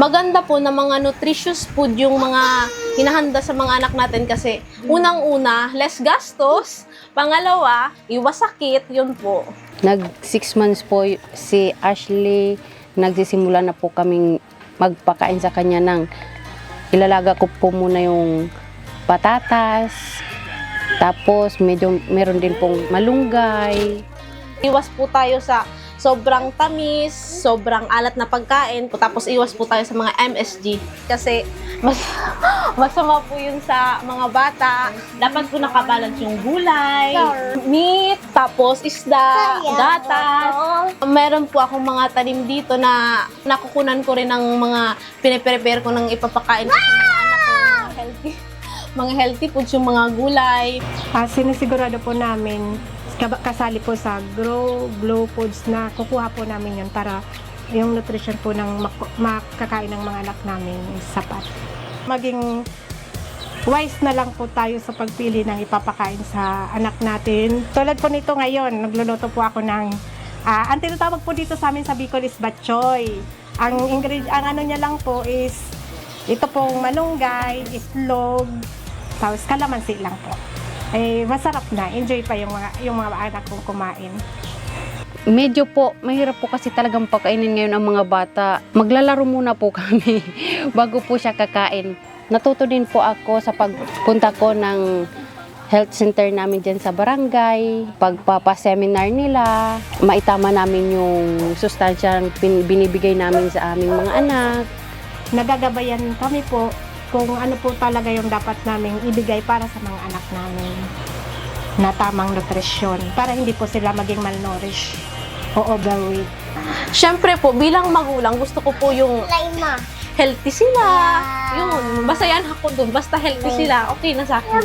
maganda po na mga nutritious food yung mga hinahanda sa mga anak natin kasi unang-una, less gastos. Pangalawa, iwas sakit, yun po. Nag six months po si Ashley, nagsisimula na po kaming magpakain sa kanya ng ilalaga ko po muna yung patatas, tapos medyo meron din pong malunggay, Iwas po tayo sa sobrang tamis, sobrang alat na pagkain, tapos iwas po tayo sa mga MSG. Kasi mas, masama po yun sa mga bata. Dapat po nakabalance yung gulay, meat, tapos isda, gatas. Meron po akong mga tanim dito na nakukunan ko rin ng mga piniprepare ko ng ipapakain ko sa mga anak ko, mga healthy. Mga healthy foods, yung mga gulay, Ah, sinisigurado po namin kasali po sa Grow Glow Foods na kukuha po namin yun para yung nutrition po ng mak- makakain ng mga anak namin sapat. Maging wise na lang po tayo sa pagpili ng ipapakain sa anak natin. Tulad po nito ngayon, nagluluto po ako ng ah, ang tinatawag po dito sa amin sa Bicol is batchoy. Ang ingredient, ang ano niya lang po is ito pong malunggay, itlog, tapos kalamansi lang po. Eh, masarap na. Enjoy pa yung mga, yung mga anak kong kumain. Medyo po, mahirap po kasi talagang pakainin ngayon ang mga bata. Maglalaro muna po kami bago po siya kakain. Natuto din po ako sa pagpunta ko ng health center namin dyan sa barangay. Pagpapaseminar nila, maitama namin yung sustansyang pin- binibigay namin sa aming mga anak. Nagagabayan kami po kung ano po talaga yung dapat naming ibigay para sa mga anak namin na tamang nutrisyon para hindi po sila maging malnourished o overweight. Siyempre po, bilang magulang, gusto ko po yung healthy sila. Yun. Basta yan ako dun. Basta healthy sila. Okay na sa akin.